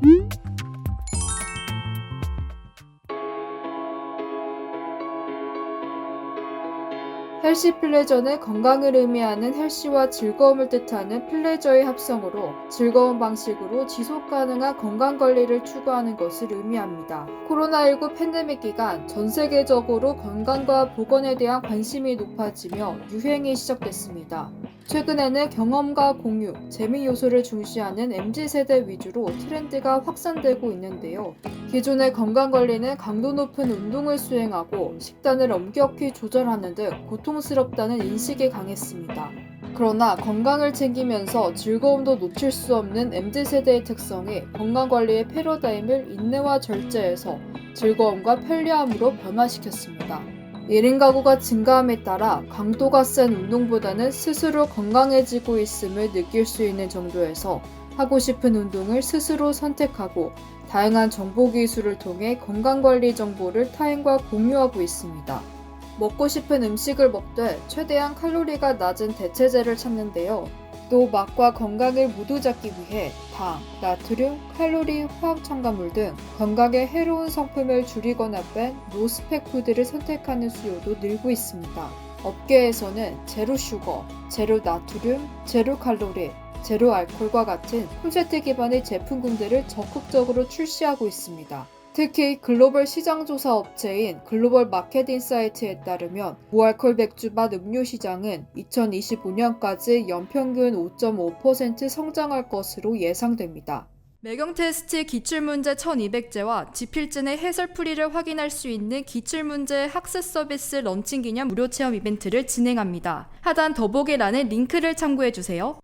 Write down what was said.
Música 헬시 플레저는 건강을 의미하는 헬시와 즐거움을 뜻하는 플레저의 합성으로 즐거운 방식으로 지속 가능한 건강 관리를 추구하는 것을 의미합니다. 코로나19 팬데믹 기간 전 세계적으로 건강과 보건에 대한 관심이 높아지며 유행이 시작됐습니다. 최근에는 경험과 공유, 재미 요소를 중시하는 MZ세대 위주로 트렌드가 확산되고 있는데요. 기존의 건강관리는 강도 높은 운동을 수행하고 식단을 엄격히 조절하는 등 고통스럽다는 인식이 강했습니다. 그러나 건강을 챙기면서 즐거움도 놓칠 수 없는 MZ세대의 특성이 건강관리의 패러다임을 인내와 절제해서 즐거움과 편리함으로 변화시켰습니다. 1인 가구가 증가함에 따라 강도가 센 운동보다는 스스로 건강해지고 있음을 느낄 수 있는 정도에서 하고 싶은 운동을 스스로 선택하고 다양한 정보 기술을 통해 건강관리 정보를 타인과 공유하고 있습니다. 먹고 싶은 음식을 먹되 최대한 칼로리가 낮은 대체제를 찾는데요. 또 맛과 건강을 모두 잡기 위해 당, 나트륨, 칼로리, 화학 첨가물 등 건강에 해로운 성품을 줄이거나 뺀 노스펙 푸드를 선택하는 수요도 늘고 있습니다. 업계에서는 제로 슈거, 제로 나트륨, 제로 칼로리, 제로 알코올과 같은 콘셉트 기반의 제품군들을 적극적으로 출시하고 있습니다. 특히 글로벌 시장조사 업체인 글로벌 마켓 인사이트에 따르면 무알콜 맥주 맛 음료 시장은 2025년까지 연평균 5.5% 성장할 것으로 예상됩니다. 매경 테스트 기출문제 1200제와 지필진의 해설풀이를 확인할 수 있는 기출문제 학습 서비스 런칭 기념 무료 체험 이벤트를 진행합니다. 하단 더보기란에 링크를 참고해주세요.